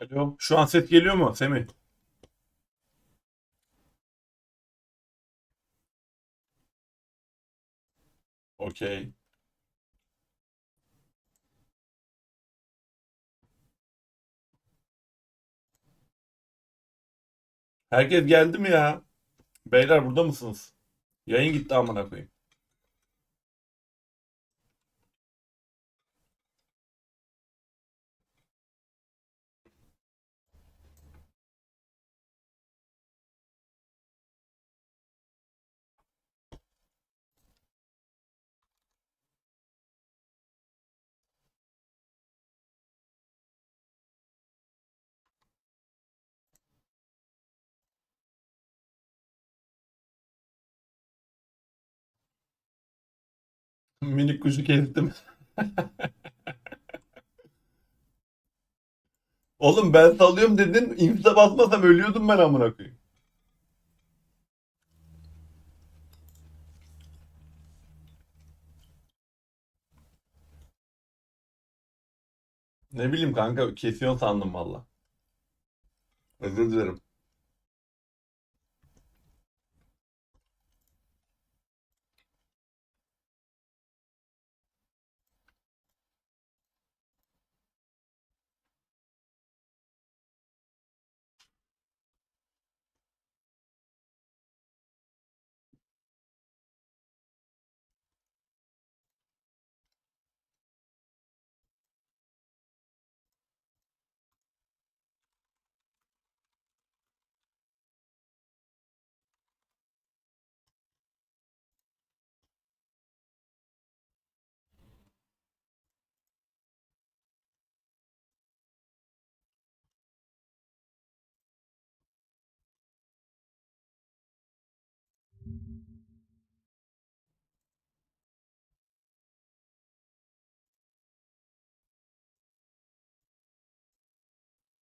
Alo. Şu an ses geliyor mu Semih? Okey. Herkes geldi mi ya? Beyler burada mısınız? Yayın gitti amına koyayım. Minik kuşu kestim. Oğlum ben salıyorum dedin. İnsta basmasam ölüyordum ben amına koyayım. Ne bileyim kanka kesiyorsun sandım valla. Özür dilerim.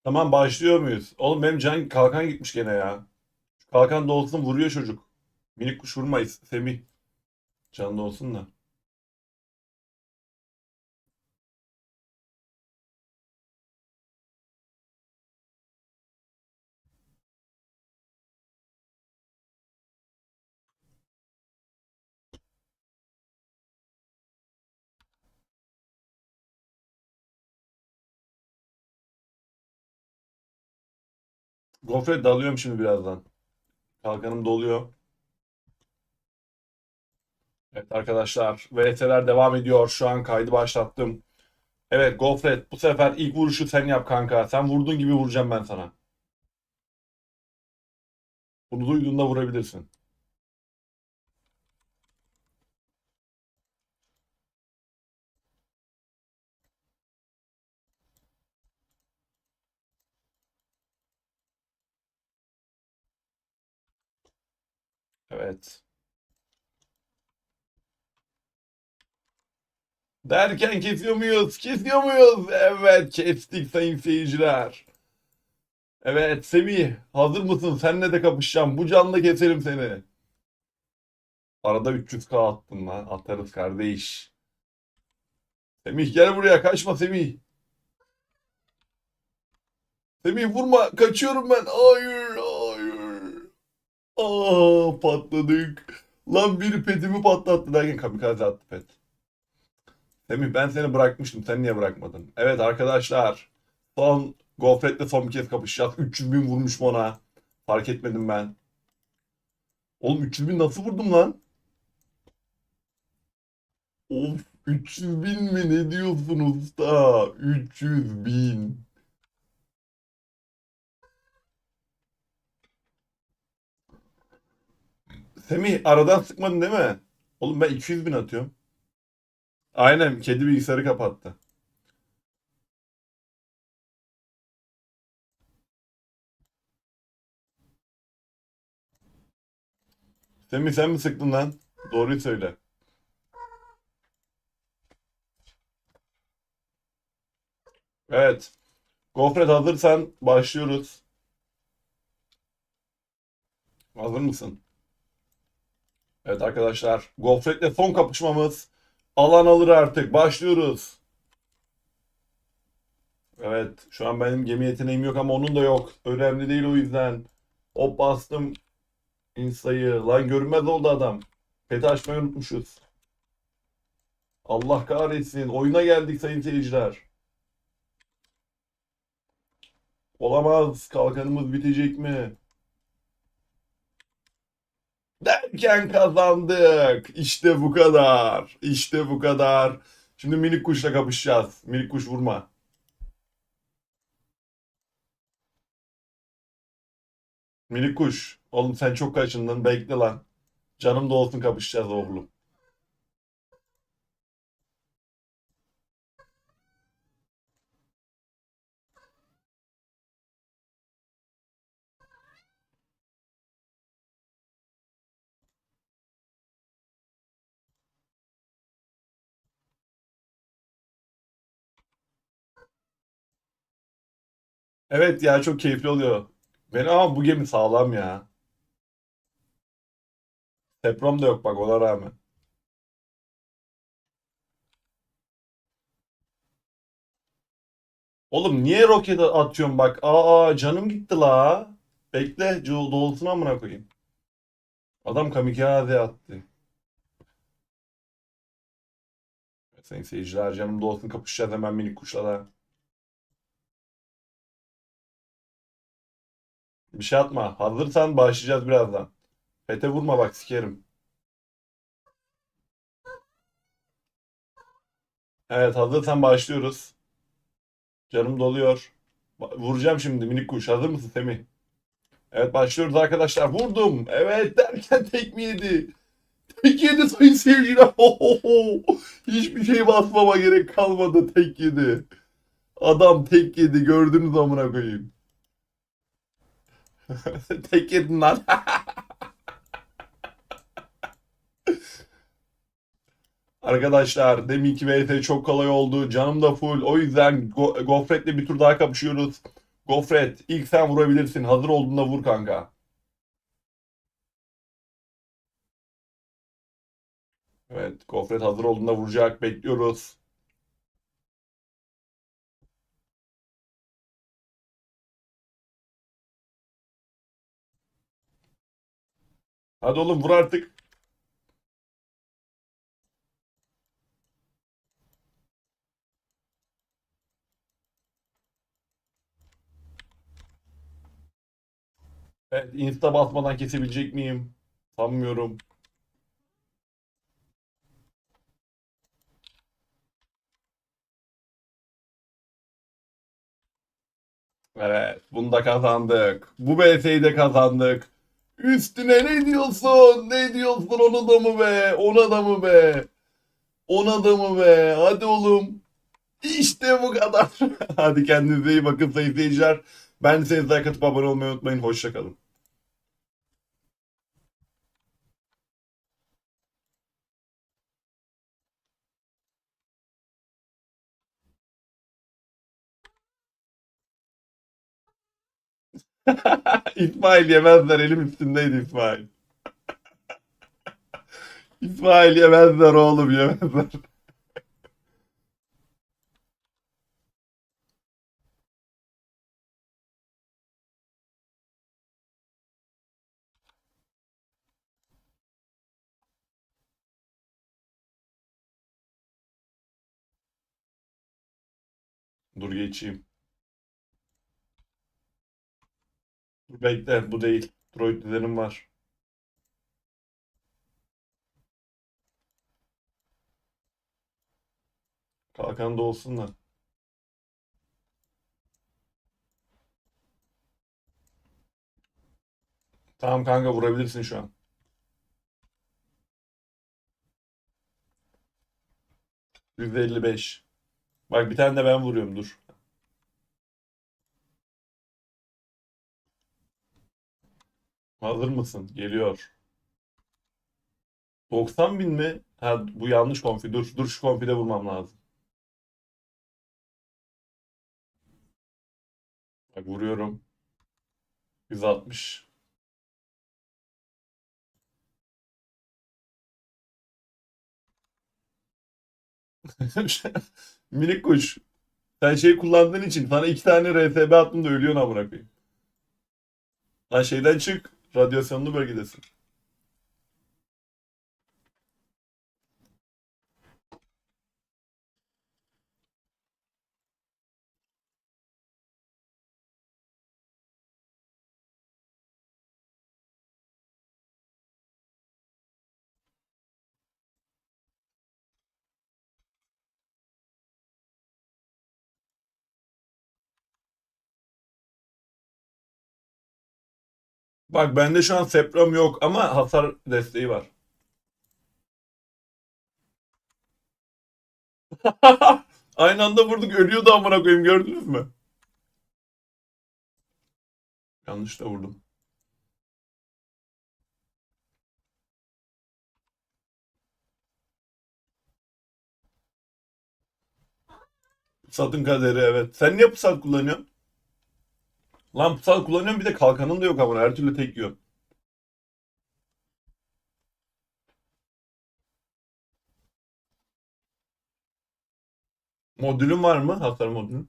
Tamam başlıyor muyuz? Oğlum benim can kalkan gitmiş gene ya. Kalkan da olsun vuruyor çocuk. Minik kuş vurmayız. Semih. Canlı olsun da. Gofret dalıyorum şimdi birazdan. Kalkanım doluyor. Evet arkadaşlar. VS'ler devam ediyor. Şu an kaydı başlattım. Evet Gofret bu sefer ilk vuruşu sen yap kanka. Sen vurduğun gibi vuracağım ben sana. Bunu duyduğunda vurabilirsin. Evet. Derken kesiyor muyuz? Kesiyor muyuz? Evet kestik sayın seyirciler. Evet Semih hazır mısın? Seninle de kapışacağım. Bu canla keserim seni. Arada 300k attın lan. Atarız kardeş. Semih gel buraya kaçma Semih. Semih vurma kaçıyorum ben. Hayır. Aa patladık. Lan biri petimi patlattı derken kamikaze attı pet. Semih ben seni bırakmıştım. Sen niye bırakmadın? Evet arkadaşlar. Son gofretle son bir kez kapışacağız. 300 bin vurmuş ona. Fark etmedim ben. Oğlum 300 bin nasıl vurdum lan? Of 300 bin mi? Ne diyorsun usta? 300 bin. Semih aradan sıkmadın değil mi? Oğlum ben 200 bin atıyorum. Aynen kedi bilgisayarı kapattı. Semih sen mi sıktın lan? Doğruyu söyle. Evet. Gofret hazırsan başlıyoruz. Hazır mısın? Evet arkadaşlar. Gofret'le son kapışmamız. Alan alır artık. Başlıyoruz. Evet. Şu an benim gemi yeteneğim yok ama onun da yok. Önemli değil o yüzden. Hop bastım. Insta'yı. Lan görünmez oldu adam. Peti açmayı unutmuşuz. Allah kahretsin. Oyuna geldik sayın seyirciler. Olamaz. Kalkanımız bitecek mi? Derken kazandık. İşte bu kadar. İşte bu kadar. Şimdi minik kuşla kapışacağız. Minik kuş vurma. Minik kuş. Oğlum sen çok kaçındın. Bekle lan. Canım da olsun kapışacağız oğlum. Evet ya çok keyifli oluyor. Benim ama bu gemi sağlam ya. Deprem de yok bak ona rağmen. Oğlum niye roket atıyorsun bak. Aa canım gitti la. Bekle doğrultusunu amına koyayım. Adam kamikaze attı. Sayın seyirciler canım doğsun kapışacağız hemen minik kuşla da. Bir şey atma. Hazırsan başlayacağız birazdan. Pete vurma bak sikerim. Evet hazırsan başlıyoruz. Canım doluyor. Vuracağım şimdi minik kuş. Hazır mısın Semih? Evet başlıyoruz arkadaşlar. Vurdum. Evet derken tek mi yedi? Tek yedi sayın seyirciler. Hiçbir şey basmama gerek kalmadı. Tek yedi. Adam tek yedi. Gördünüz amına koyayım. Tek yedin lan. Arkadaşlar deminki VT çok kolay oldu. Canım da full. O yüzden Go Gofret'le bir tur daha kapışıyoruz. Gofret ilk sen vurabilirsin. Hazır olduğunda vur kanka. Evet Gofret hazır olduğunda vuracak. Bekliyoruz. Hadi oğlum vur artık. Evet, insta basmadan kesebilecek miyim? Sanmıyorum. Evet, bunu da kazandık. Bu BS'yi de kazandık. Üstüne ne diyorsun? Ne diyorsun ona da mı be? Ona da mı be? Ona da mı be? Hadi oğlum. İşte bu kadar. Hadi kendinize iyi bakın sayın seyirciler. Ben size like atıp abone olmayı unutmayın. Hoşçakalın. İsmail yemezler. Elim üstündeydi İsmail. İsmail yemezler oğlum yemezler. Dur geçeyim. Bekle bu değil. Droid düzenim var. Kalkan da olsun da. Tamam kanka vurabilirsin şu an. %55. Bak bir tane de ben vuruyorum dur. Hazır mısın? Geliyor. 90 bin mi? Ha bu yanlış konfi. Dur, dur şu konfide vurmam lazım. Bak vuruyorum. 160. Minik kuş. Sen şey kullandığın için sana iki tane RSB attım da ölüyorsun amına koyayım. Lan şeyden çık. Radyasyonlu bölgedesin. Bak bende şu an Sepram yok ama hasar desteği var. Aynı anda vurduk ölüyordu amına koyayım gördünüz mü? Yanlış da vurdum. Pusat'ın kaderi evet. Sen niye pusat kullanıyorsun? Lan pusat kullanıyorum bir de kalkanın da yok ama her türlü tek yiyor. Modülün var mı? Hasar modülün.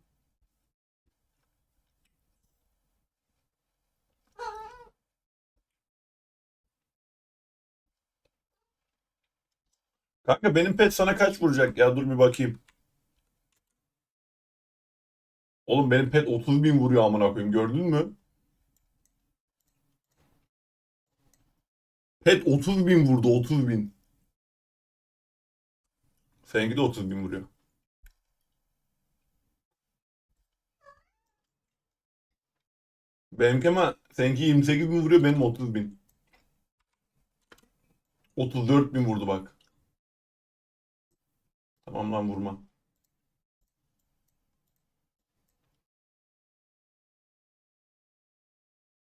Kanka benim pet sana kaç vuracak ya? Dur bir bakayım. Oğlum benim pet 30 bin vuruyor amına koyayım gördün mü? Pet 30 bin vurdu 30 bin. Seninki de 30 bin vuruyor. Benimki ama seninki 28 bin vuruyor benim 30 bin. 34 bin vurdu bak. Tamam lan vurma.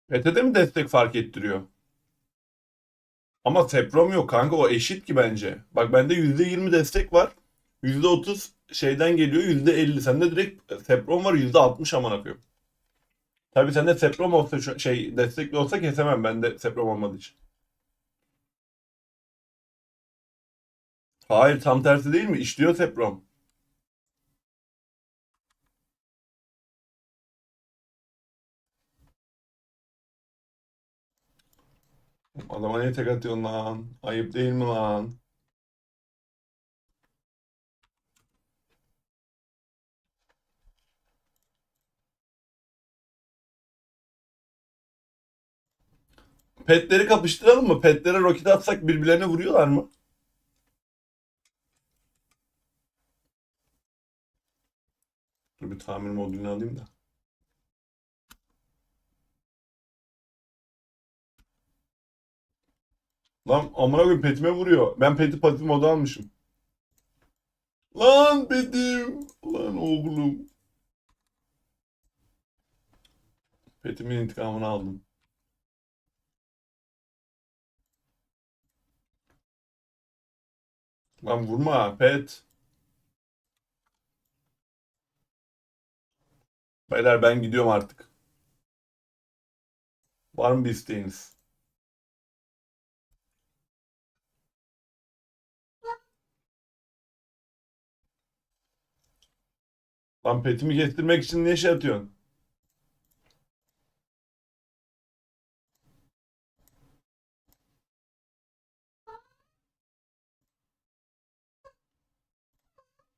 PT'de mi destek fark ettiriyor? Ama Seprom yok kanka o eşit ki bence. Bak bende %20 destek var. %30 şeyden geliyor %50. Sende direkt Seprom var %60 amına koyayım. Tabii sende Seprom olsa şey destekli olsa kesemem bende Seprom olmadığı için. Hayır tam tersi değil mi? İşliyor Seprom. Adama niye tek atıyorsun lan? Ayıp değil mi lan? Petleri kapıştıralım mı? Petlere roket atsak birbirlerine vuruyorlar mı? Dur bir tamir modülünü alayım da. Lan amına koyayım petime vuruyor. Ben peti pasif moda almışım. Lan petim. Lan oğlum. Petimin intikamını aldım. Lan vurma pet. Beyler ben gidiyorum artık. Var mı bir isteğiniz? Lan petimi kestirmek için niye şey atıyorsun?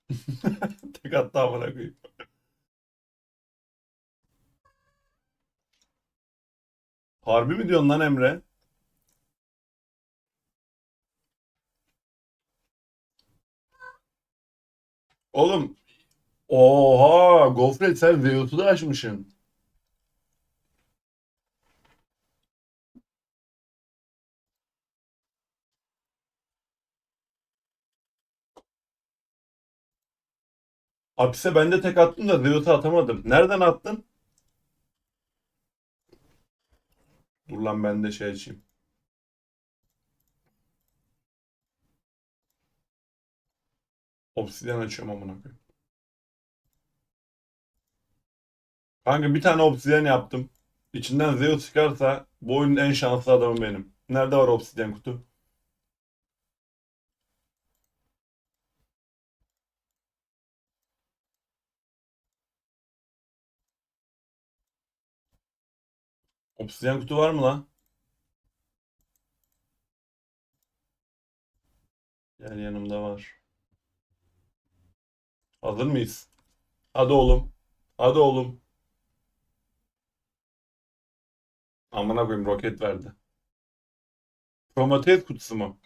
Tek attı amına koyayım. Harbi mi diyorsun lan Emre? Oğlum oha Gofret sen Zeus'u da açmışsın. Hapise ben de tek attım da Zeus'u atamadım. Nereden attın? Dur lan ben de şey açayım. Obsidian açıyorum amına koyayım. Kanka bir tane obsidyen yaptım. İçinden Zeus çıkarsa bu oyunun en şanslı adamı benim. Nerede var obsidyen kutu? Obsidyen kutu var mı lan? Yani yanımda var. Hazır mıyız? Hadi oğlum. Hadi oğlum. Amına koyayım roket verdi. Prometheus kutusu mu?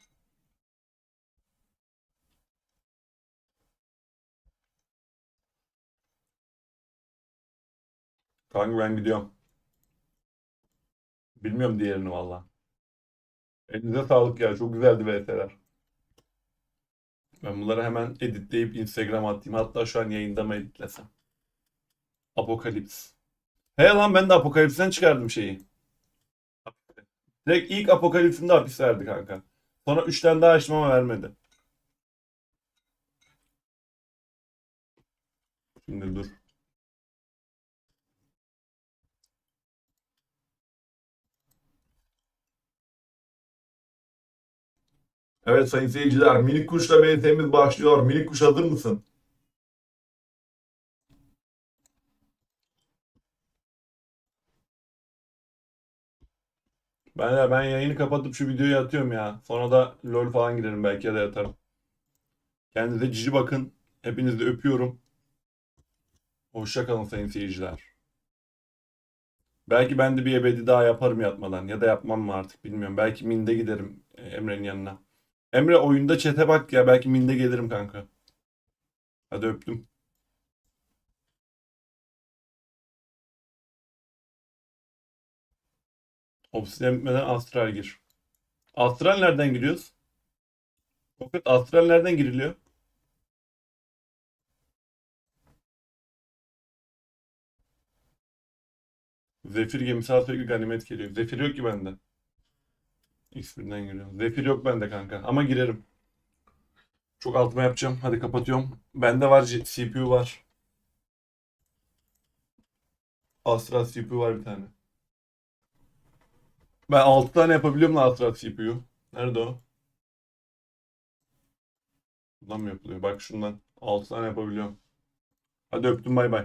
Kanka ben gidiyorum. Bilmiyorum diğerini valla. Elinize sağlık ya. Çok güzeldi VS'ler. Ben bunları hemen editleyip Instagram'a atayım. Hatta şu an yayında mı editlesem? Apokalips. He lan ben de Apokalips'ten çıkardım şeyi. Direkt ilk Apokalips'inde hapis verdi kanka. Sonra 3 tane daha açtım ama vermedi. Şimdi dur. Evet sayın seyirciler, Minik Kuş'la MT'miz başlıyor. Minik Kuş hazır mısın? Ben, ben yayını kapatıp şu videoyu atıyorum ya. Sonra da LoL falan girerim belki ya da yatarım. Kendinize cici bakın. Hepinizi öpüyorum. Hoşça kalın sayın seyirciler. Belki ben de bir ebedi daha yaparım yatmadan. Ya da yapmam mı artık bilmiyorum. Belki Minde giderim e, Emre'nin yanına. Emre oyunda çete bak ya. Belki Minde gelirim kanka. Hadi öptüm. Obsidian bitmeden Astral gir. Astral nereden giriyoruz? Roket Astral nereden giriliyor? Zefir gemisi al sürekli ganimet geliyor. Zefir yok ki bende. X1'den giriyorum. Zefir yok bende kanka. Ama girerim. Çok altıma yapacağım. Hadi kapatıyorum. Bende var CPU var. Astral CPU var bir tane. Ben 6 tane yapabiliyorum lan Astral CPU. Nerede o? Bundan mı yapılıyor? Bak şundan. 6 tane yapabiliyorum. Hadi öptüm bay bay.